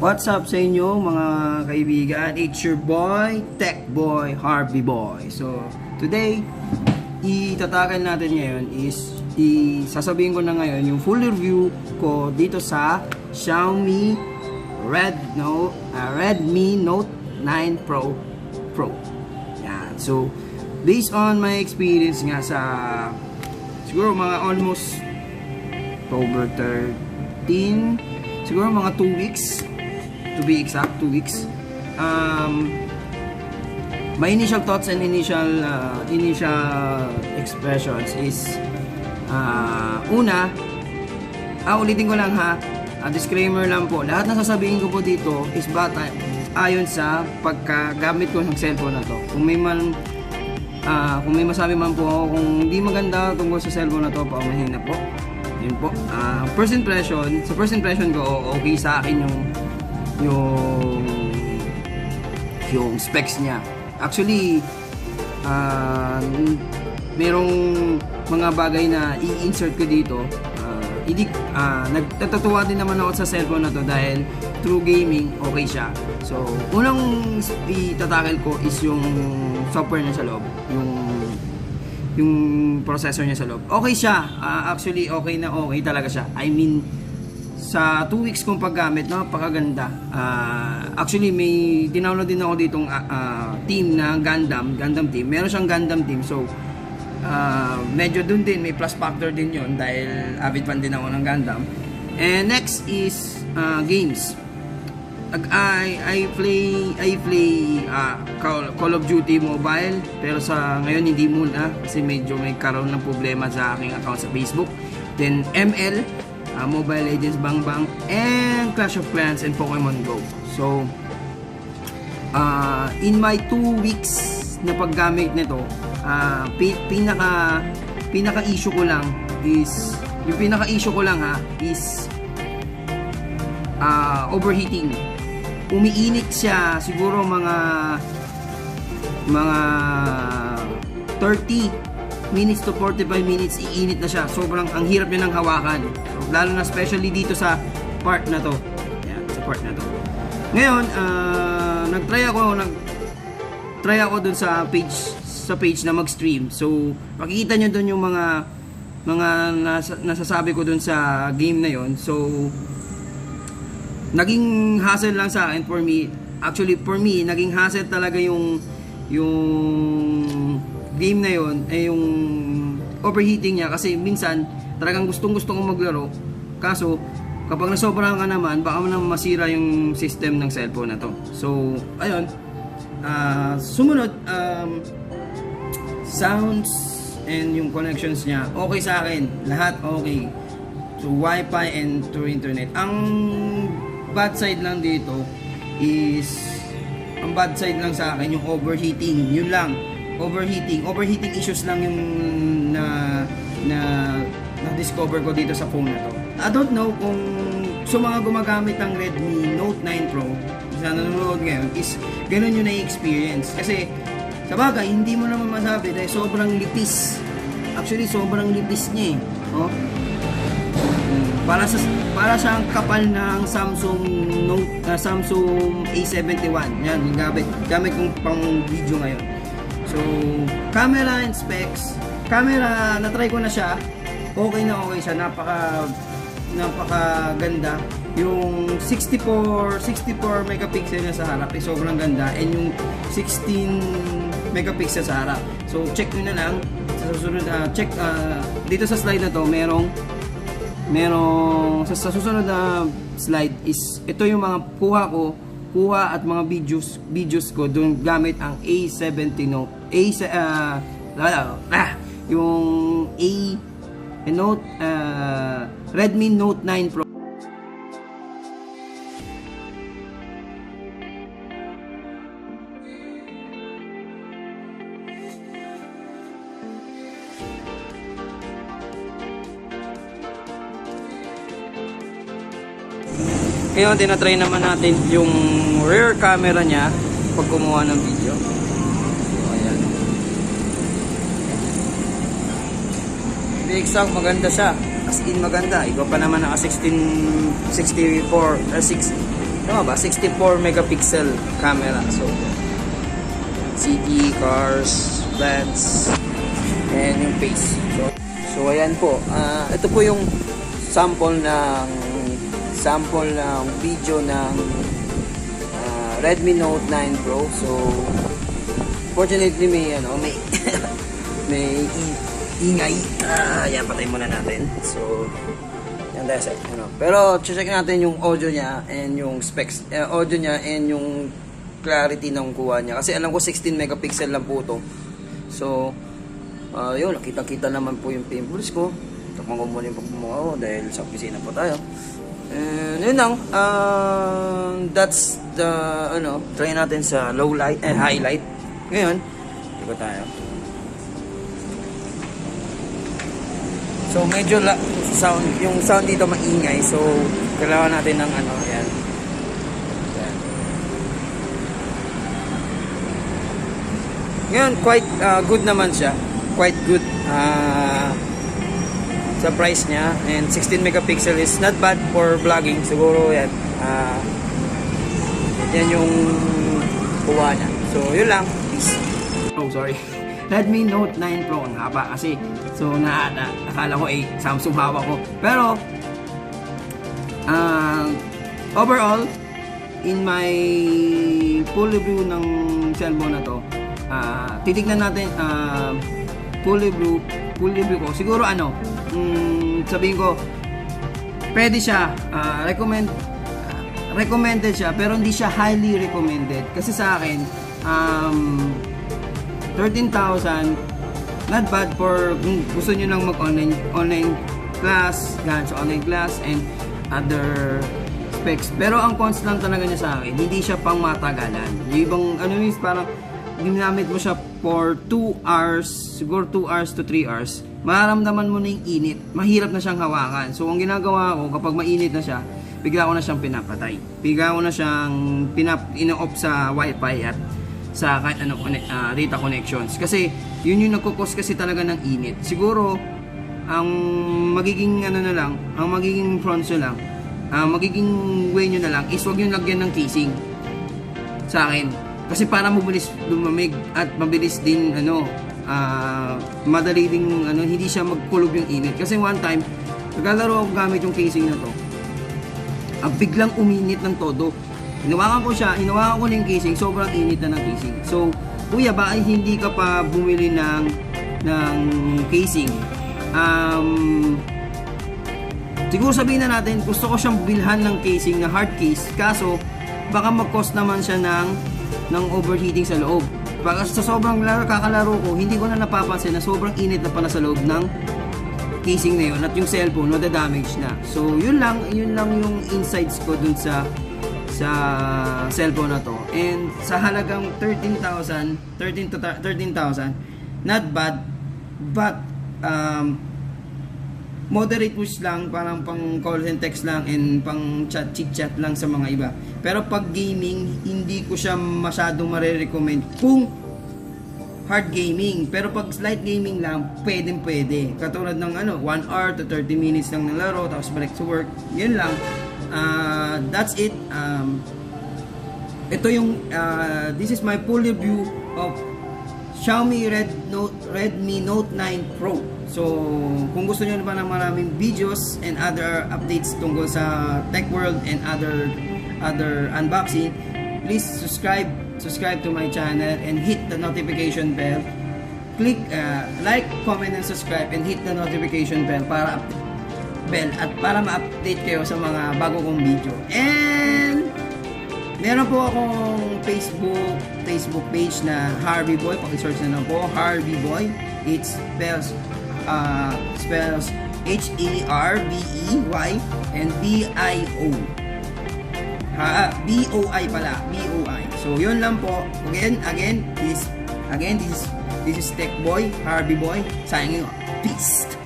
What's up sa inyo mga kaibigan? It's your boy, Tech Boy, Harvey Boy. So, today, itatakan natin ngayon is isasabihin ko na ngayon yung full review ko dito sa Xiaomi Red no uh, Redmi Note 9 Pro Pro. Yan. So, based on my experience nga sa siguro mga almost October 13 siguro mga 2 weeks to be exact 2 weeks. Um, my initial thoughts and initial uh, initial expressions is uh, una ah, ulitin ko lang ha ah, disclaimer lang po lahat na sasabihin ko po dito is bata ayon sa pagkagamit ko ng cellphone na to. Kung may man ah, kung may masabi man po ako kung hindi maganda tungkol sa cellphone na to paumahin na po. Yun po. Ah, first impression sa first impression ko okay sa akin yung yung yung specs niya. Actually, ah, merong mga bagay na i-insert ko dito. Ah, hindi, ah, nagtatuwa din naman ako sa cellphone na to dahil through gaming, okay siya. So, unang itatakil ko is yung software niya sa loob. Yung yung processor niya sa loob. Okay siya. Ah, actually, okay na okay talaga siya. I mean, sa 2 weeks kong paggamit, napakaganda. Ah, actually, may dinownload din ako ditong ah, team na Gundam, Gundam team. Meron siyang Gundam team. So, ah, medyo dun din, may plus factor din yon dahil avid fan din ako ng Gundam. And next is ah, games. I I play I play ah, Call, Call of Duty Mobile pero sa ngayon hindi muna kasi medyo may karoon ng problema sa aking account sa Facebook. Then ML ah, Mobile Legends Bang Bang and Clash of Clans and Pokemon Go. So ah, in my 2 weeks na paggamit nito, ah, pi- pinaka pinaka issue ko lang is yung pinaka issue ko lang ha is ah, overheating. Umiinit siya siguro mga mga 30 minutes to 45 minutes iinit na siya. Sobrang ang hirap niya ng hawakan. So, lalo na especially dito sa part na to. Yan, sa part na to. Ngayon, ah, nag-try ako, nag try ako dun sa page sa page na mag-stream. So, makikita nyo dun yung mga mga nasa, nasasabi ko dun sa game na yon. So, naging hassle lang sa akin for me. Actually, for me, naging hassle talaga yung yung game na yon ay yung overheating niya kasi minsan talagang gustong gusto kong maglaro. Kaso kapag nasobrahan ka naman baka naman masira yung system ng cellphone na to. So ayun. Ah, sumunod um, sounds and yung connections niya okay sa akin. Lahat okay. So wifi and through internet. Ang bad side lang dito is ang bad side lang sa akin yung overheating. Yun lang overheating. Overheating issues lang yung na na na discover ko dito sa phone na to. I don't know kung sa mga gumagamit ng Redmi Note 9 Pro na nanonood ngayon is ganun yung na-experience. Kasi sa bagay hindi mo naman masabi dahil sobrang lipis. Actually sobrang lipis niya eh oh para sa para siyang kapal ng Samsung Note ah, Samsung A71 yan gamit gamit kong pang video ngayon so camera and specs. Camera na try ko na siya. Okay na okay siya. Napaka napaka ganda yung 64 64 megapixel na sa harap ay sobrang ganda. And yung 16 megapixel sa harap. So check nyo na lang. Sa susunod ah, check ah, dito sa slide na to merong merong sa, sa susunod na slide is ito yung mga kuha ko kuha at mga videos videos ko doon gamit ang A70 Note A uh, ah, yung A Note ah, Redmi Note 9 Pro Ngayon, tinatry naman natin yung rear camera niya pag kumuha ng video. So, ayan. Be exact, maganda siya. As in maganda. Iba pa naman naka 16, 64, uh, 6, ano ba, 64 megapixel camera. So, city, cars, plants, and yung face. So, so ayan po. Ah, ito po yung sample ng sample ng video ng ah, Redmi Note 9 Pro. So, fortunately may ano, may may ingay. Ah, yan patay muna natin. So, yan that's it. Ano. Pero check natin yung audio niya and yung specs, eh, audio niya and yung clarity ng kuha niya. Kasi alam ko 16 megapixel lang po to. So, ah, yun, nakita-kita naman po yung pimples ko. Takpan ko muna yung pagmumukha ko dahil sa opisina po tayo. And yun lang, ah, that's the, ano, try natin sa low light and high light. Ngayon, iko tayo. So medyo la, sound, yung sound dito maingay. So kailangan natin ng ano, yan. Ngayon, quite uh, good naman siya. Quite good uh, sa price niya. And 16 megapixel is not bad for vlogging. Siguro yan. Uh, yan yung kuha niya. So, yun lang. Peace. Oh, sorry. Redmi Note 9 Pro ang haba kasi so na, na akala ko ay Samsung hawak ko. Pero ah, overall in my full review ng cellphone na to, ah, titignan natin ah, full review full review ko. Siguro ano, mm, sabihin ko pwede siya ah, recommend recommended siya pero hindi siya highly recommended kasi sa akin um 13,000 not bad for kung gusto nyo lang mag online class gan so online class and other specs. Pero ang cons lang talaga niya sa akin hindi siya pang matagalan. Yung ibang ano means parang ginamit mo siya for 2 hours siguro 2 hours to 3 hours mararamdaman mo na yung init. Mahirap na siyang hawakan. So ang ginagawa ko kapag mainit na siya bigla ko na siyang pinapatay. Bigla ko na siyang pinap ino-off sa wifi at sa kahit ano connect, ah, data connections. Kasi yun yung nagkukos kasi talaga ng init. Siguro ang magiging ano na lang ang magiging front nyo lang ang magiging way nyo na lang is wag nyo lagyan ng casing sa akin. Kasi para mabilis lumamig at mabilis din ano ah, madali ding ano hindi siya magkulog yung init. Kasi one time naglalaro ako gamit yung casing na to. Ang biglang uminit ng todo Hinawakan ko siya, hinawakan ko na yung casing, sobrang init na ng casing. So, kuya, ba ay hindi ka pa bumili ng ng casing? Um, siguro sabihin na natin, gusto ko siyang bilhan ng casing na hard case, kaso baka mag-cost naman siya ng ng overheating sa loob. Baka sa sobrang laro, kakalaro ko, hindi ko na napapansin na sobrang init na pala sa loob ng casing na yun at yung cellphone nada-damage na. So, yun lang, yun lang yung insights ko dun sa sa cellphone na to. And sa halagang 13,000, 13 to 13,000, not bad, but um, moderate push lang, parang pang call and text lang and pang chat, chit-chat lang sa mga iba. Pero pag gaming, hindi ko siya masyadong marirecommend kung hard gaming. Pero pag light gaming lang, pwedeng pwede. Katulad ng ano, 1 hour to 30 minutes lang ng laro, tapos balik to work. Yun lang. Uh, that's it. Um, ito yung, uh, this is my full review of Xiaomi Red Note, Redmi Note 9 Pro. So, kung gusto niyo naman ng maraming videos and other updates tungkol sa tech world and other other unboxing, please subscribe subscribe to my channel and hit the notification bell. Click uh, like, comment, and subscribe and hit the notification bell para up- bell at para ma-update kayo sa mga bago kong video. And meron po akong Facebook Facebook page na Harvey Boy. Paki-search na lang po Harvey Boy. It spells uh, spells H A R V E Y and B I O. Ha, B-O-I pala. B-O-I. So, yun lang po. Again, again, this, again, this, this is Tech Boy, Harvey Boy, signing off. Peace.